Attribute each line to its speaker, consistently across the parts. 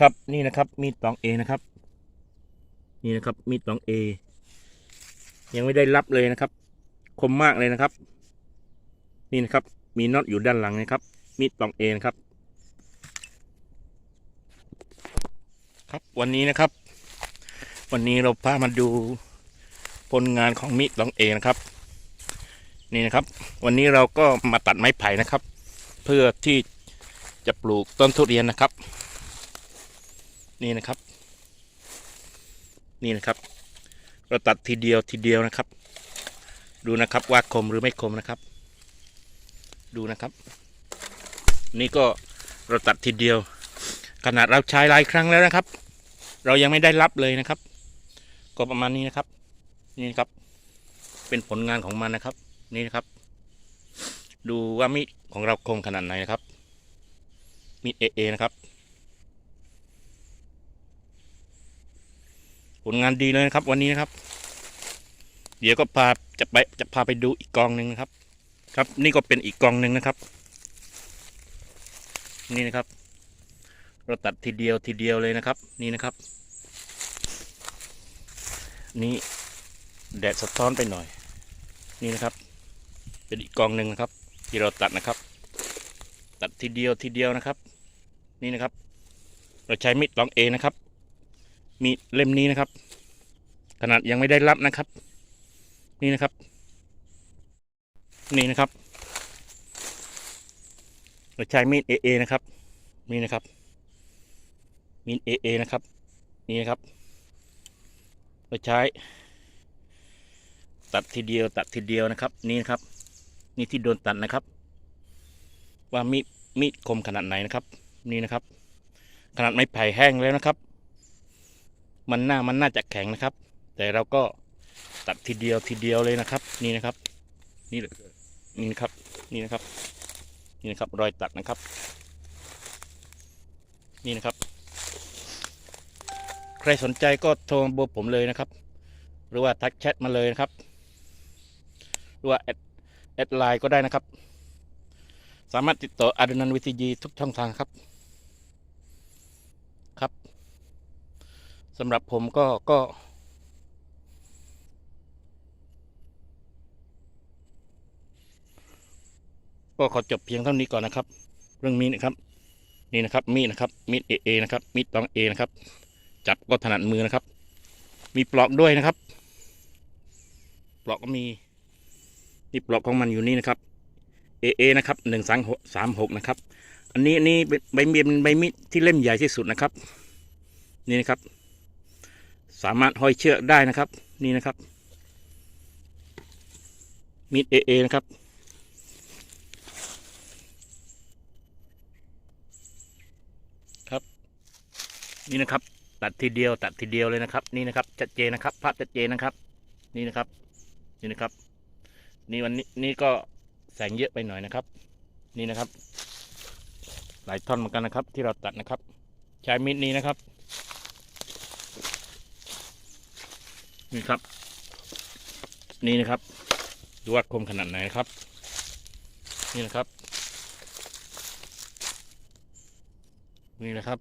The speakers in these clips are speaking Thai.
Speaker 1: ครับนี่นะครับ มีดตองเอนะครับ นี่นะครับ มีดตองเอยังไม่ได้รับเลยนะครับ คมมากเลยนะครับ นี่นะครับ มีน็อตอยู่ด้านหลังนะครับ มีดตองเอนะครับ ครับวันนี้นะครับ วันนี้เราพามาดูผลงานของมีดตองเอนะครับ นี่นะครับ วันนี้เราก็มาตัดไม้ไผ่นะครับ เพื่อที่จะปลูกต้นทุเรียนนะครับ นี่นะครับ นี่นะครับ เราตัดทีเดียวทีเดียวนะครับ ดูนะครับว่าคมหรือไม่คมนะครับ ดูนะครับ นี่ก็เราตัดทีเดียว ขนาดเราใช้หลายครั้งแล้วนะครับ เรายังไม่ได้รับเลยนะครับ ก็ประมาณนี้นะครับ นี่นะครับ เป็นผลงานของมันนะครับ นี่นะครับ ดูว่ามีดของเราคมขนาดไหนนะครับมีดเอเอนะครับ ผลงานดีเลยนะครับ วันนี้นะครับ เดี๋ยวก็พาจะไปจะพาไปดูอีกกองหนึ่งนะครับ ครับ นี่ก็เป็นอีกกองหนึ่งนะครับ นี่นะครับ เราตัดทีเดียวทีเดียวเลยนะครับ นี่นะครับ นี่แดดสะท้อนไปหน่อย นี่นะครับ เป็นอีกกองหนึ่งนะครับ ที่เราตัดนะครับ ตัดทีเดียวทีเดียวนะครับ นี่นะครับ เราใช้มีดลองเอนะครับ มีเล่มนี้นะครับ ขนาดยังไม่ได้รับนะครับ นี่นะครับ นี่นะครับเราใช้มีดเอเอนะครับนี่นะครับ มีดเอเอนะครับ นี่นะครับเราใช้ ตัดทีเดียว ตัดทีเดียวนะครับ นี่นะครับ นี่ที่โดนตัดนะครับ ว่ามีดมีดคมขนาดไหนนะครับ นี่นะครับ ขนาดไม้ไผ่แห้งแล้วนะครับ มันหน้ามันน่าจะแข็งนะครับ แต่เราก็ตัดทีเดียวทีเดียวเลยนะครับ นี่นะครับ นี่เลยนี่นะครับนี่นะครับ นี่นะครับ รอยตัดนะครับ นี่นะครับ ใครสนใจก็โทรมาเบอร์ผมเลยนะครับ หรือว่าทักแชทมาเลยนะครับ หรือว่าแอดแอดไลน์ก็ได้นะครับ สามารถติดต่ออาดนันวิทยีทุกช่องทางครับครับ สำหรับผมก็ก็ ก็ขอจบเพียงเท่านี้ก่อนนะครับ เรื่องมีดนะครับ นี่นะครับ มีดนะครับมีดเอเอนะครับมีดตองเอนะครับ จับก็ถนัดมือนะครับ มีปลอกด้วยนะครับ ปลอกก็มีนี่ปลอกของมันอยู่นี่นะครับเอเอนะครับหนึ่งสามหกสามหกนะครับ อันนี้อันนี้ใบมีดเป็นใบมีดที่เล่มใหญ่ที่สุดนะครับ นี่นะครับ สามารถห้อยเชือกได้นะครับ นี่นะครับมีดเอเอนะครับ ครับ นี่นะครับ ตัดทีเดียวตัดทีเดียวเลยนะครับ นี่นะครับชัดเจนนะครับ ภาพชัดเจนนะครับ นี่นะครับ นี่นะครับ นี่วันนี้นี่ก็แสงเยอะไปหน่อยนะครับ นี่นะครับ หลายท่อนเหมือนกันนะครับ ที่เราตัดนะครับ ใช้มีดนี้นะครับ นี่ครับ นี่นะครับ ดูว่าคมขนาดไหนครับ นี่นะครับ นี่นะครับ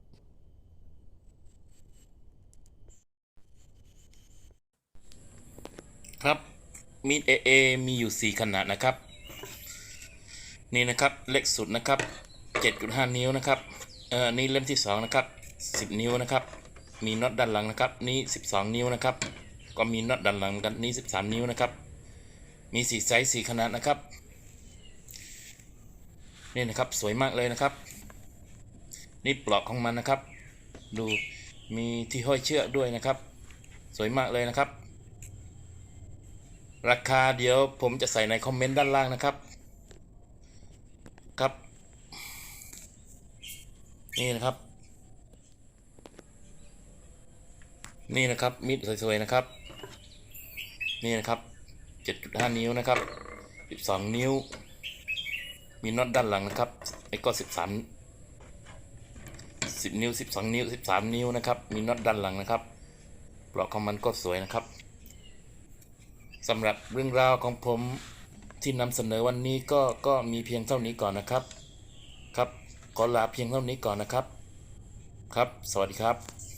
Speaker 1: ครับมีด AA มีอยู่ 4 ขนาดนะครับ นี่นะครับเล็กสุดนะครับ7.5 นิ้วนะครับเอ่อนี่เล่มที่ 2 นะครับ 10 นิ้วนะครับ มีน็อตด้านหลังนะครับ นี่ 12 นิ้วนะครับ ก็มีน็อตด้านหลังกันนี่13 นิ้วนะครับ มี4ไซส์4ขนาดนะครับ นี่นะครับสวยมากเลยนะครับ นี่ปลอกของมันนะครับ ดูมีที่ห้อยเชือกด้วยนะครับ สวยมากเลยนะครับ ราคาเดี๋ยวผมจะใส่ในคอมเมนต์ด้านล่างนะครับ ครับ นี่นะครับ นี่นะครับมีดสวยๆนะครับ นี่นะครับ7.5นิ้วนะครับ12นิ้ว มีน็อตด้านหลังนะครับไอ้ก็13 10นิ้ว12นิ้ว13นิ้วนะครับ มีน็อตด้านหลังนะครับปลอกของมันก็สวยนะครับสำหรับเรื่องราวของผมที่นำเสนอวันนี้ก็ก็มีเพียงเท่านี้ก่อนนะครับ ครับขอลาเพียงเท่านี้ก่อนนะครับ ครับ สวัสดีครับ